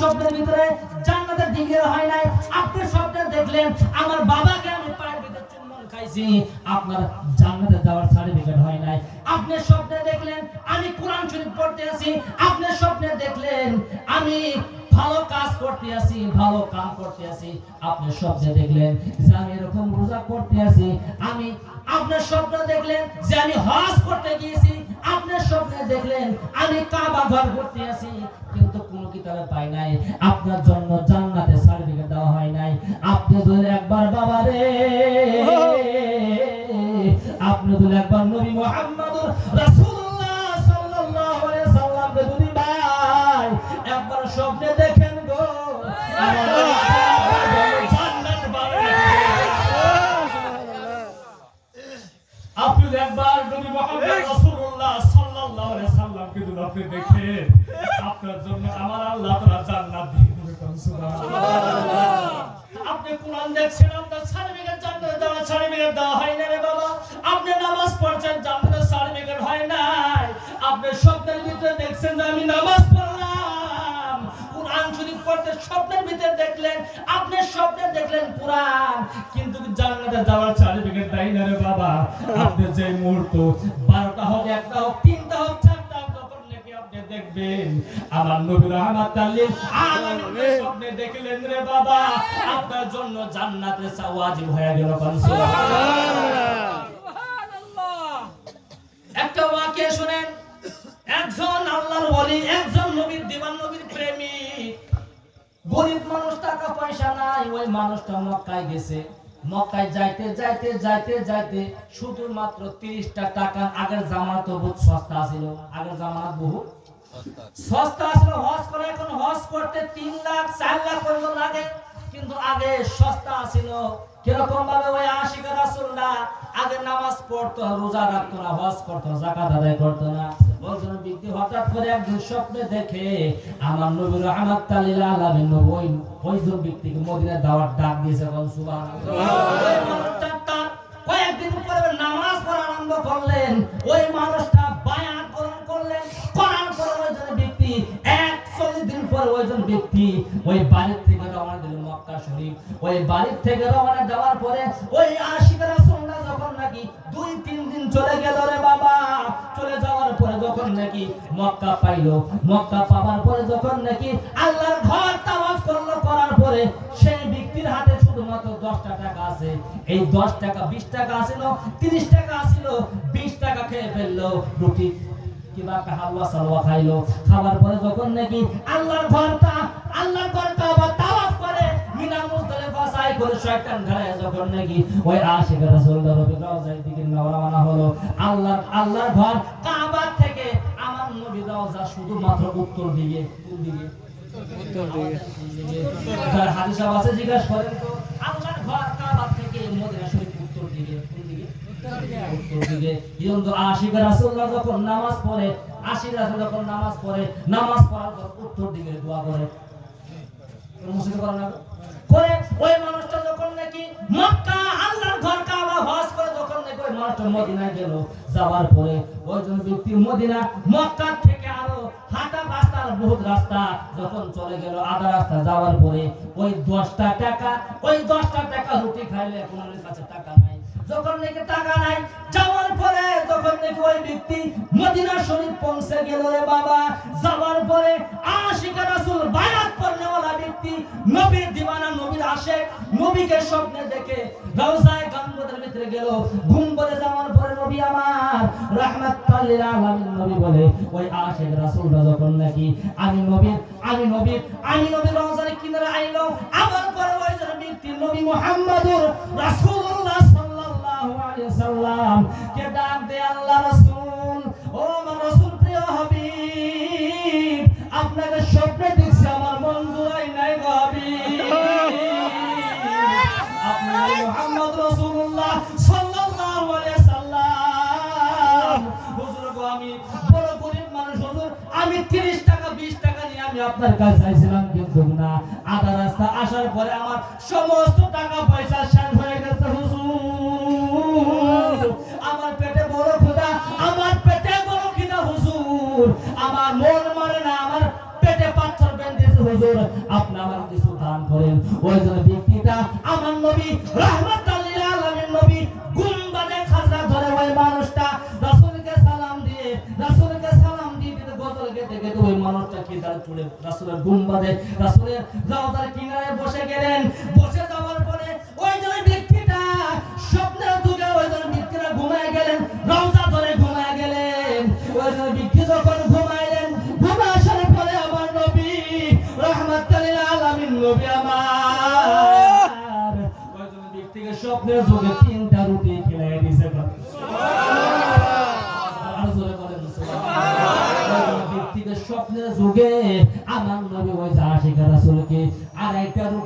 স্বপ্নের ভিতরে জান্নাতের দিকে হয় নাই। আপনি স্বপ্নে দেখলেন, আমার বাবাকে আমি পায়ের ভিতরে চুম্বন খাইছি, আপনার জান্নাতে যাওয়ার সার্টিফিকেট হয় নাই। আপনি স্বপ্নে দেখলেন, আমি কোরআন শরীফ পড়তে আছি আপনি স্বপ্নে দেখলেন, আমি ভালো কাজ করতে আছি ভালো কাম করতে আছি। আপনি স্বপ্নে দেখলেন যে আমি এরকম রোজা করতে আছি। আমি আপনার স্বপ্ন দেখলেন যে আমি হজ করতে গিয়েছি। আপনার স্বপ্নে দেখলেন আমি কাবা ঘর করতে আছি। কিন্তু কোনো কিতাবে পাই নাই। আপনার জন্য জান্নাতের সার্টিফিকেট দেওয়া হয় নাই। আপনি যদি একবার বাবা রে। আপনি যদি একবার নবী মুহাম্মদুর রাসূলুল্লাহ যদি আপনি দেখেন আপনার জন্য আমার আল্লাহ তাআলা জান্নাত আপনি কোরআন দেখছেন আপনার সার্টিফিকেট জান্নাতে দেওয়ার সার্টিফিকেট দেওয়া হয় না রে বাবা। আপনি নামাজ পড়ছেন জান্নাতের সার্টিফিকেট হয় নাই। আপনি স্বপ্নের ভিতরে দেখছেন যে আমি নামাজ পড়লাম। কোরআন শরীফ পড়তে স্বপ্নের ভিতরে দেখলেন আপনি স্বপ্নে দেখলেন কোরআন কিন্তু জান্নাতে যাওয়ার সার্টিফিকেট দেয় না রে বাবা। আপনি যে মুহূর্ত বারোটা হোক একটা হোক তিনটা হোক আমার নবী আলামিন স্বপ্নে দেখলেন রে বাবা আপনার জন্য জান্নাতে ওয়াজিব হয়ে গেল কোন একটা ওয়াকে শুনেন একজন আল্লাহর ওলি একজন নবীর দিবান নবীর প্রেমিক গরিব মানুষ টাকা পয়সা নাই ওই মানুষটা মক্কায় গেছে। মক্কায় যাইতে যাইতে যাইতে যাইতে শুধুমাত্র তিরিশটা টাকা আগের জামানত বহুত সস্তা ছিল। আগের জামানত বহুত সস্তা ছিল হজ করে এখন হজ করতে তিন লাখ চার লাখ পর্যন্ত লাগে। কিন্তু আগে সস্তা ছিল। কীরকম ভাবে ওই আশিকা রাসূলুল্লাহ আগে নামাজ পড়তো রোজা রাখতো না হজ করতো যাকাত আদায় করতো না। বলছেন ব্যক্তি হঠাৎ করে একদিন স্বপ্নে দেখে আমার নবী রহমাত তালিল আলামিন নবী ওই ওইজন ব্যক্তিকে মদিনায় দাওয়াত ডাক দিয়েছে। বল সুবহানাল্লাহ। কয়েকদিন পরে নামাজ পড়া আরম্ভ করলেন। ওই ওই বাড়ির থেকে রওনা দিল মক্কা শরীফ। ওই বাড়ির থেকে রওনা দেওয়ার পরে ওই আশিক রাসূলুল্লাহ যখন নাকি দুই, তিন দিন চলে গেল রে বাবা, চলে যাওয়ার পরে যখন নাকি মক্কা পাইলো, মক্কা পাওয়ার পরে যখন নাকি আল্লাহর ঘর তাওয়াফ করল, করার পরে সেই ব্যক্তির হাতে শুধুমাত্র দশটা টাকা আছে। এই দশ টাকা, বিশ টাকা আছিল, তিরিশ টাকা আছিল, বিশ টাকা খেয়ে ফেলল রুটি। কিবা হালুয়া সালুয়া খাইলো খাবার পরে যখন নাকি আল্লাহর ঘরটা আল্লাহর ঘরটা আবার তাওয়াফ করে মিনা মুজদালিফা সাই করে শয়তান ঘাড়ে যখন নাকি ওই আশিক রাসূলুল্লাহ নবী রওজার দিকে রওনা হলো আল্লাহর আল্লাহর ঘর কাবা থেকে আমার নবী রওজা শুধুমাত্র উত্তর দিকে কোন দিকে? যার হাদিস আছে জিজ্ঞাসা করেন তো আল্লাহর ঘর কাবা থেকে মদিনা শরীফ উত্তর দিকে কোন দিকে? গেল, যাওয়ার পরে ওইজন ব্যক্তি মদিনা, মক্কা থেকে আরও হাঁটা রাস্তার বহুত রাস্তা যখন চলে গেল, আধা রাস্তা যাওয়ার পরে ওই দশটা টাকা, ওই দশটা টাকা রুটি খাইলে এখন কাছে টাকা নাই। যখন নাকি টাকা নাই, যাওয়ার পরে যখন নাকি ওই ব্যক্তি মদিনা শরীফ পৌঁছে গেল রে বাবা, যাওয়ার পরে আশিকা রাসূল বায়াত পড়নেওয়ালা ব্যক্তি নবীর দিওয়ানা নবীর আশেক নবীকে স্বপ্নে দেখে রওজায়ে গম্বুজের ভিতরে গেল। গুম্বদে যাওয়ার পরে নবী আমার রাহমাতুল লিল আলামিন নবী বলে, ওই আশিক রাসূলরা যখন নাকি আমি নবীর আমি নবীর আমি নবীর রওজার কিনারে আইলো আমার পরে ওই ব্যক্তি নবী মুহাম্মদুর রাসূলুল্লাহ আমি 30 টাকা 20 টাকা নিয়ে আমি আপনার কাছে চাইছিলাম কিন্তু না। আধা রাস্তা আসার পরে আমার সমস্ত টাকা পয়সা শেষ হয়ে গেছে আমার পেটে বড় ক্ষুধা, আমার পেটে বড় খিদা হুজুর। আমার মন মানে না, আমার পেটে পাথর বেঁধেছে, হুজুর। আপনি আমার কিছু দান করেন। ওই জন্য ব্যক্তিটা, আমার নবী রাহমাতাল কি রাসূলের গুম্বাদে রাসূলের রাওদার কিনারে বসে গেলেন। বসে যাওয়ার পরে ওই যে ব্যক্তিটা স্বপ্নের যুগে ওই যে ব্যক্তিরা ঘুমায় গেলেন রওজা ধরে ঘুমায় গেলেন। ওই যে ব্যক্তি যখন ঘুমাইলেন ঘুমা আসার পরে আমার নবী রহমাতুল আলামিন নবী আমার। ওই যে ব্যক্তিকে স্বপ্নের যুগে তিনটা রুটি খেলাই দিয়েছে আর জোরে বলেন সুবহানাল্লাহ। ব্যক্তিকে স্বপ্নের যুগে আমার নবী ওই যা রাসুলকে একটা